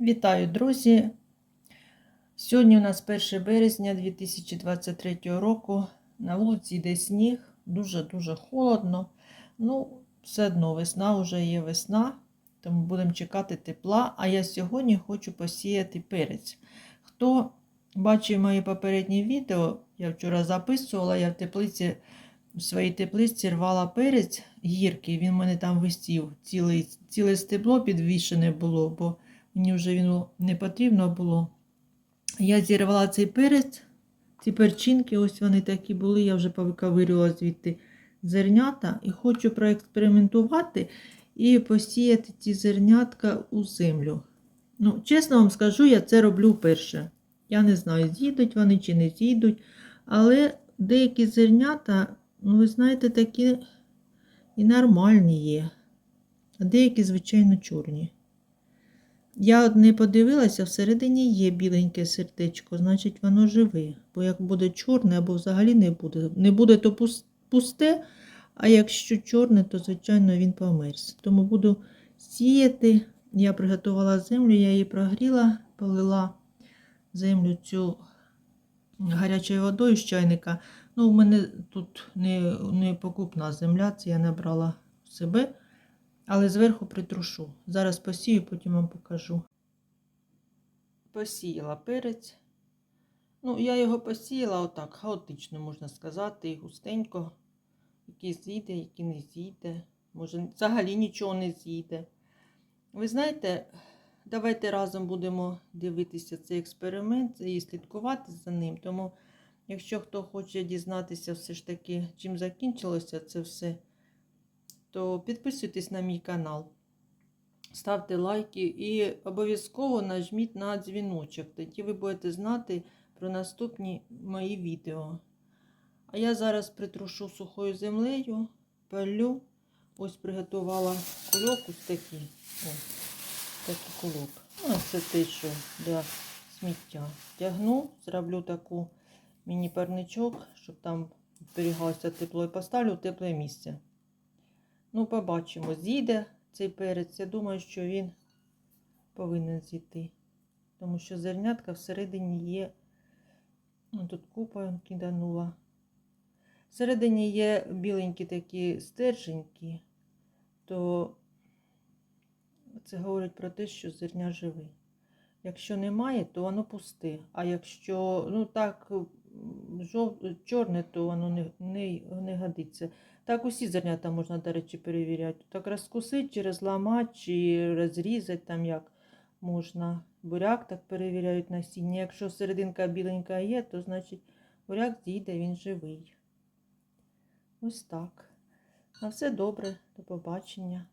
Вітаю, друзі! Сьогодні у нас 1 березня 2023 року. На вулиці йде сніг, дуже-дуже холодно. Ну, все одно весна вже є весна, тому будемо чекати тепла. А я сьогодні хочу посіяти перець. Хто бачив мої попередні відео, я вчора записувала, я в теплиці, в своїй теплиці рвала перець гіркий. Він в мене там висів, ціле, ціле стебло підвішене було, бо мені вже він не потрібно було. Я зірвала цей перець, ці перчинки, ось вони такі були, я вже повиковирювала звідти зернята і хочу проекспериментувати і посіяти ці зернятка у землю. Ну, чесно вам скажу, я це роблю вперше. Я не знаю, з'їдуть вони чи не з'їдуть, але деякі зернята, ну, ви знаєте, такі і нормальні є, а деякі, звичайно, чорні. Я не подивилася, всередині є біленьке сердечко, значить воно живе. Бо як буде чорне або взагалі не буде. Не буде то пусте, а якщо чорне, то звичайно він померз. Тому буду сіяти. Я приготувала землю, я її прогріла, полила землю цю гарячою водою з чайника. Ну, у мене тут не, не покупна земля, це я набрала в себе. Але зверху притрушу. Зараз посію, потім вам покажу. Посіяла перець. Ну, я його посіяла отак, хаотично, можна сказати, і густенько. Який з'їде, який не з'їде. Може, взагалі нічого не з'їде. Ви знаєте, давайте разом будемо дивитися цей експеримент і слідкувати за ним. Тому, якщо хто хоче дізнатися все ж таки, чим закінчилося це все то підписуйтесь на мій канал, ставте лайки і обов'язково нажміть на дзвіночок. Тоді ви будете знати про наступні мої відео. А я зараз притрушу сухою землею, палю. Ось приготувала кульок ось такий. Ось такий кульок. Ну, це те, що для сміття. Тягну, зроблю таку міні-парничок, щоб там зберігалося тепло і поставлю в тепле місце. Ну, побачимо, зійде цей перець. Я думаю, що він повинен зійти. Тому що зернятка всередині є. Ну, тут купа киданула. Всередині є біленькі такі стерженьки, то це говорить про те, що зерня живе. Якщо немає, то воно пусте. А якщо ну так жов... чорне, то воно не, не, не годиться. Так усі зернята можна, до речі, перевіряти. Так розкусити, чи розламати, чи розрізати там як можна. Буряк так перевіряють насіння. Якщо серединка біленька є, то значить буряк зійде, він живий. Ось так. На все добре, до побачення.